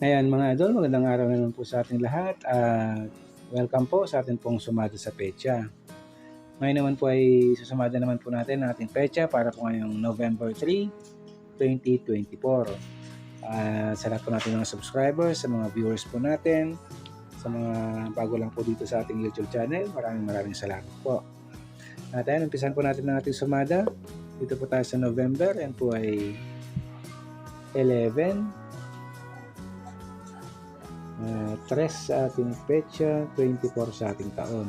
Ayan mga idol, magandang araw na naman po sa ating lahat at welcome po sa ating pong sumada sa pecha. Ngayon naman po ay susumada naman po natin ang ating pecha para po ngayong November 3, 2024. Uh, sa lahat po natin mga subscribers, sa mga viewers po natin, sa mga bago lang po dito sa ating YouTube channel, maraming maraming salamat po. At ayan, umpisan po natin ang ating sumada. Dito po tayo sa November, yan po ay 11, uh, 3 sa ating petsa, 24 sa ating taon.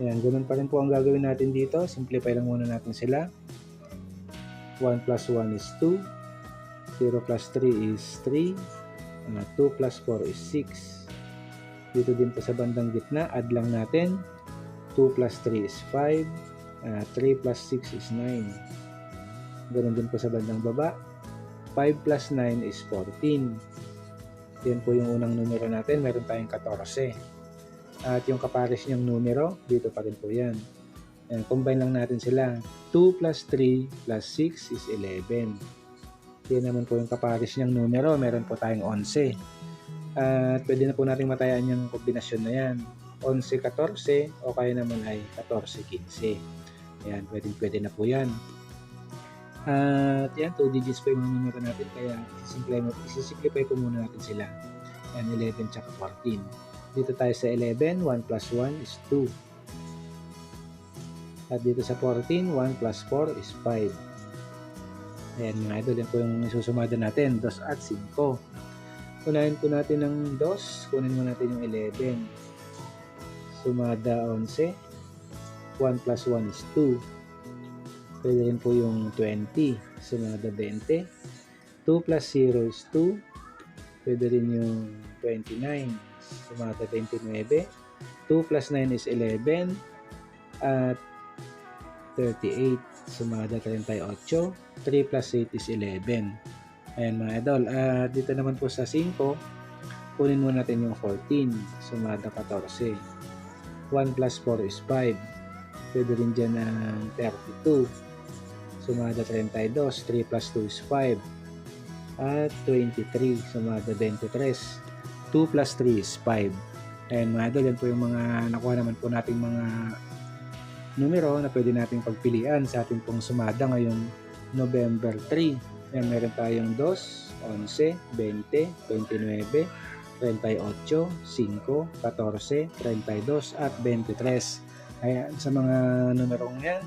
Ayan, ganun pa rin po ang gagawin natin dito. Simplify lang muna natin sila. 1 plus 1 is 2. 0 plus 3 is 3. Uh, 2 plus 4 is 6. Dito din po sa bandang gitna, add lang natin. 2 plus 3 is 5. Uh, 3 plus 6 is 9. Ganun din po sa bandang baba. 5 plus 9 is 14. Yan po yung unang numero natin. Meron tayong 14. At yung kapares niyang numero, dito pa rin po yan. Yan, combine lang natin sila. 2 plus 3 plus 6 is 11. Yan naman po yung kapares niyang numero. Meron po tayong 11. At pwede na po natin matayan yung kombinasyon na yan. 11-14 o kaya naman ay 14-15. Yan, pwede, pwede na po yan. At yan, 2 digits pa yung numero natin kaya isisimplify, isisimplify po muna natin sila. Yan, 11 tsaka 14. Dito tayo sa 11, 1 plus 1 is 2. At dito sa 14, 1 plus 4 is 5. Ayan mga idol, yan po yung isusumada natin, 2 at 5. Unahin po natin ng 2, kunin mo natin yung 11. Sumada 11, 1 plus 1 is 2. Pwede rin po yung 20, sumada 20. 2 plus 0 is 2. Pwede rin yung 29, sumada 29. 2 plus 9 is 11. At 38, sumada 38. 3 plus 8 is 11. Ayan mga idol. At dito naman po sa 5, kunin mo natin yung 14, sumada 14. 1 plus 4 is 5. Pwede rin dyan ng 32 sumada 32, 3 plus 2 is 5. At 23, sumada 23. 2 plus 3 is 5. Ayan mga idol, yan po yung mga nakuha naman po nating mga numero na pwede nating pagpilian sa ating pong sumada ngayong November 3. Ayan, meron tayong 2, 11, 20, 29, 38, 5, 14, 32, at 23. Ayan, sa mga numerong yan,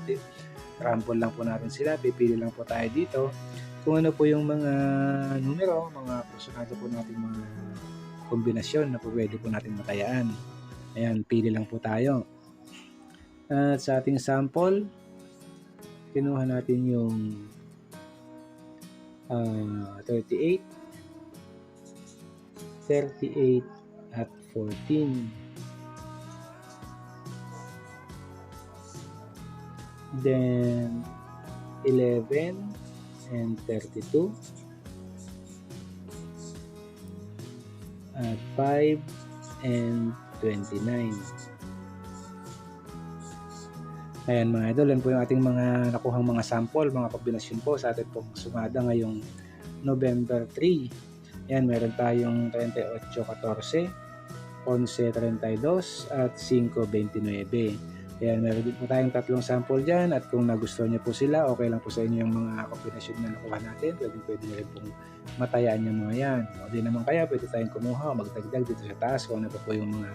Rumble lang po natin sila. Pipili lang po tayo dito kung ano po yung mga numero, mga personado po natin mga kombinasyon na po pwede po natin matayaan. Ayan, pili lang po tayo. At sa ating sample, kinuha natin yung uh, 38, 38 at 14. Then 11 and 32 at 5 and 29 ayan mga idol yan po yung ating mga nakuhang mga sample mga kombinasyon po sa ating pong sumada ngayong November 3 yan meron tayong 38 14 11 32 at 5 29 Ayan, meron din po tayong tatlong sample dyan at kung nagustuhan niyo po sila, okay lang po sa inyo yung mga kombinasyon na nakuha natin. Pwede, pwede nyo rin pong matayaan yung mga yan. O di naman kaya, pwede tayong kumuha o magdagdag dito sa taas kung ano pa po yung mga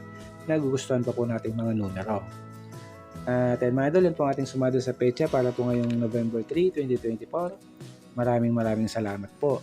nagugustuhan pa po nating mga numero. At uh, mga idol, yun po ating sumado sa pecha para po ngayong November 3, 2024. Maraming maraming salamat po.